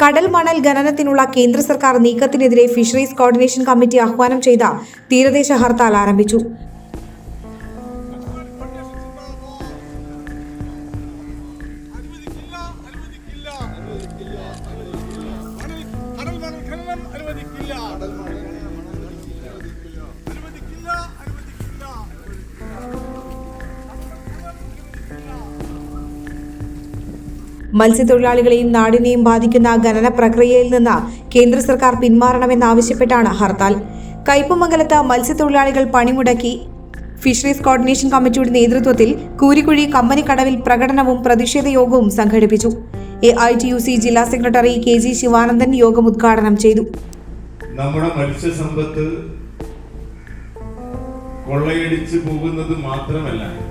കടൽ മണൽ ഖനനത്തിനുള്ള കേന്ദ്ര സർക്കാർ നീക്കത്തിനെതിരെ ഫിഷറീസ് കോർഡിനേഷൻ കമ്മിറ്റി ആഹ്വാനം ചെയ്ത തീരദേശ ഹർത്താൽ ആരംഭിച്ചു. അനുവദിക്കില്ല മത്സ്യത്തൊഴിലാളികളെയും നാടിനെയും ബാധിക്കുന്ന ഖനന പ്രക്രിയയിൽ നിന്ന് കേന്ദ്ര സർക്കാർ പിന്മാറണമെന്നാവശ്യപ്പെട്ടാണ് ഹർത്താൽ. കയ്പമംഗലത്ത് മത്സ്യത്തൊഴിലാളികൾ പണിമുടക്കി. ഫിഷറീസ് കോർഡിനേഷൻ കമ്മിറ്റിയുടെ നേതൃത്വത്തിൽ കൂരിക്കുഴി കമ്പനിക്കടവിൽ പ്രകടനവും പ്രതിഷേധ യോഗവും സംഘടിപ്പിച്ചു. A I T U C ജില്ലാ സെക്രട്ടറി കെ ജി ശിവാനന്ദൻ യോഗം ഉദ്ഘാടനം ചെയ്തു. നമ്മുടെ മത്സ്യസമ്പത്ത് കൊള്ളയടിച്ചു പോകുന്നത് മാത്രമല്ല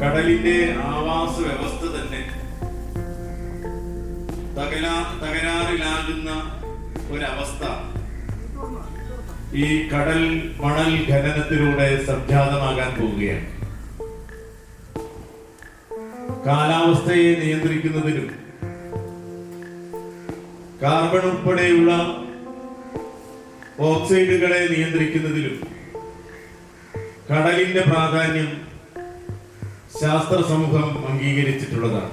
കടലിന്റെ ആവാസ വ്യവസ്ഥ തന്നെ തകരാ തകരാറിലാകുന്ന ഒരവസ്ഥ. ഈ കടൽ മണൽ ഖനനത്തിലൂടെ സംജാതമാകാൻ പോവുകയാണ്. കാലാവസ്ഥയെ നിയന്ത്രിക്കുന്നതിനും കാർബൺ ഉൾപ്പെടെയുള്ള ഓക്സൈഡുകളെ നിയന്ത്രിക്കുന്നതിലും കടലിന്റെ പ്രാധാന്യം ശാസ്ത്ര സമൂഹം അംഗീകരിച്ചിട്ടുള്ളതാണ്.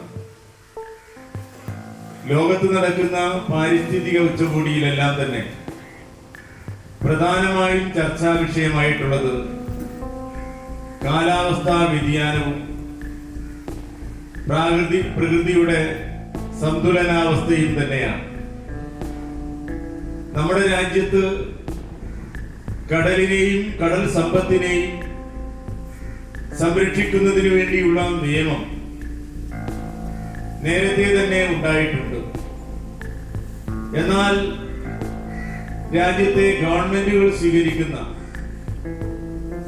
ലോകത്ത് നടക്കുന്ന പാരിസ്ഥിതിക ഉച്ചകോടിയിലെല്ലാം തന്നെ പ്രധാനമായും ചർച്ചാ വിഷയമായിട്ടുള്ളത് കാലാവസ്ഥാ വ്യതിയാനവും പ്രാകൃതി പ്രകൃതിയുടെ സന്തുലനാവസ്ഥയും തന്നെയാണ്. നമ്മുടെ രാജ്യത്ത് കടലിനെയും കടൽ സമ്പത്തിനെയും സംരക്ഷിക്കുന്നതിന് വേണ്ടിയുള്ള നിയമം നേരത്തെ തന്നെ ഉണ്ടായിട്ടുണ്ട്. എന്നാൽ രാജ്യത്തെ ഗവൺമെന്റുകൾ സ്വീകരിക്കുന്ന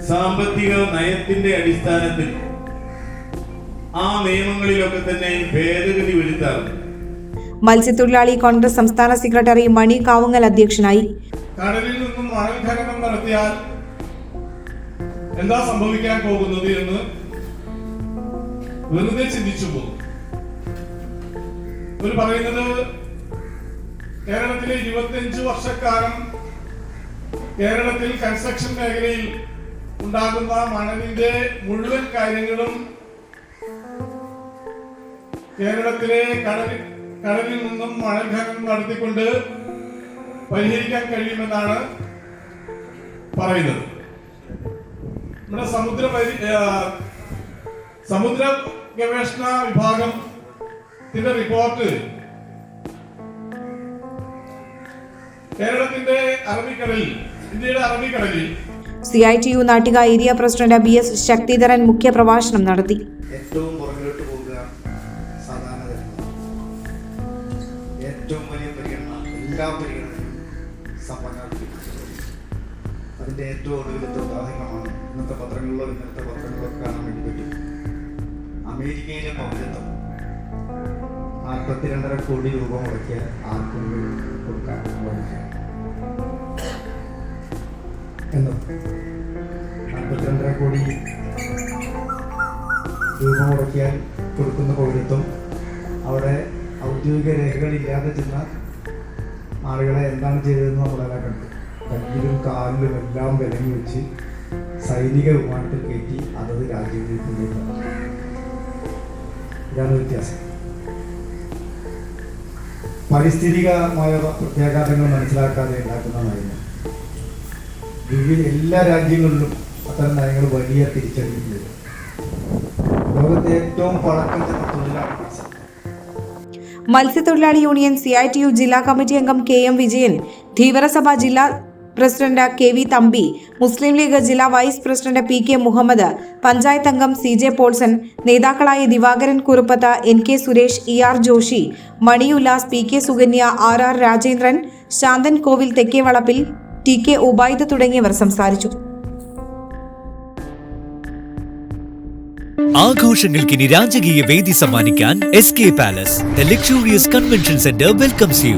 സാമ്പത്തിക നയത്തിന്റെ അടിസ്ഥാനത്തിൽ ആ നിയമങ്ങളിലൊക്കെ തന്നെ ഭേദഗതി വരുത്താറുണ്ട്. മത്സ്യത്തൊഴിലാളി കോൺഗ്രസ് സംസ്ഥാന സെക്രട്ടറി മണി കാവുങ്ങൽ അധ്യക്ഷനായി. കടലിൽ നിന്നും മണൽ ഖനനം നടത്തിയാൽ എന്താ സംഭവിക്കാൻ പോകുന്നത് എന്ന് വെറുതെ ചിന്തിച്ചു പോകും. ഒരു പറയുന്നത് കേരളത്തിലെ ഇരുപത്തിയഞ്ച് വർഷക്കാലം കേരളത്തിൽ കൺസ്ട്രക്ഷൻ മേഖലയിൽ ഉണ്ടാകുന്ന മണലിന്റെ മുഴുവൻ കാര്യങ്ങളും കേരളത്തിലെ കടലിൽ കടലിൽ നിന്നും മണൽ ഖനനം നടത്തിക്കൊണ്ട് പരിഹരിക്കാൻ കഴിയുമെന്നാണ് പറയുന്നത്. നമ്മുടെ സമുദ്ര സമുദ്ര ഗവേഷണ വിഭാഗം വിഭാഗത്തിന്റെ റിപ്പോർട്ട് കേരളത്തിന്റെ അറബിക്കടലിൽ ഇന്ത്യയുടെ അറബിക്കടലിൽ C I T U Nattika area president B S Sakthidharan മുഖ്യ പ്രഭാഷണം നടത്തി. ഏറ്റവും പുറകിലോട്ട് പോകുക സാധാരണ ഏറ്റവും വലിയ പരിഗണന എല്ലാ പരിഗണനയും സമ്പന്നർക്ക് അതിന്റെ ഏറ്റവും ഒടുവിലത്തെ ഉദാഹരണമാണ് ഇന്നത്തെ പത്രങ്ങളിലോ ഇന്നത്തെ പത്രങ്ങളിലോ കാണാൻ വേണ്ടി പറ്റും. അമേരിക്കയിലെ പൗരത്വം. നാൽപ്പത്തിരണ്ടര കോടി രൂപ മുടക്കിയ ആർക്കും കൊടുക്കാൻ നാൽപ്പത്തിരണ്ടര കോടി രൂപ മുടക്കിയാൽ കൊടുക്കുന്ന പൗരത്വം. അവിടെ ഔദ്യോഗിക രേഖകളില്ലാതെ ചെന്ന ആളുകളെ എന്താണ് ചെയ്തതെന്ന് നമ്മളെല്ലാം കണ്ടു. കയ്യിലും കാലിലും എല്ലാം വിലങ്ങി വെച്ച് സൈനിക വിമാനത്തിൽ കയറ്റി അതത് രാജ്യങ്ങളിൽ കൊണ്ടുവന്നു. ഇതാണ് വ്യത്യാസം. പാരിസ്ഥിതികമായ പ്രത്യാഘാതങ്ങൾ മനസ്സിലാക്കാതെ ഉണ്ടാക്കുന്ന നയങ്ങൾ വിവിധ എല്ലാ രാജ്യങ്ങളിലും അത്തരം നയങ്ങൾ വലിയ തിരിച്ചറിഞ്ഞിട്ടുണ്ട് ലോകത്തെ ഏറ്റവും പഴക്കം ചെന്ന തൊഴിലാളി മത്സ്യത്തൊഴിലാളി union C I T U ജില്ലാ കമ്മിറ്റി അംഗം കെ എം വിജയൻ ധീവരസഭ ജില്ലാ president K V Thampi Muslim League ജില്ലാ vice president P K Muhammad panchayat അംഗം സി ജെ പോൾസൺ നേതാക്കളായ Divakaran Kuruppath N K Suresh E R Joshi Mani Ullas P K Sukanya R R Rajendran Santhan Kovil Thekkevalappil T K Ubaid തുടങ്ങിയവർ സംസാരിച്ചു. ആഘോഷങ്ങൾക്കിനി രാജകീയ വേദി സമ്മാനിക്കാൻ S K palace the luxurious convention centre welcomes you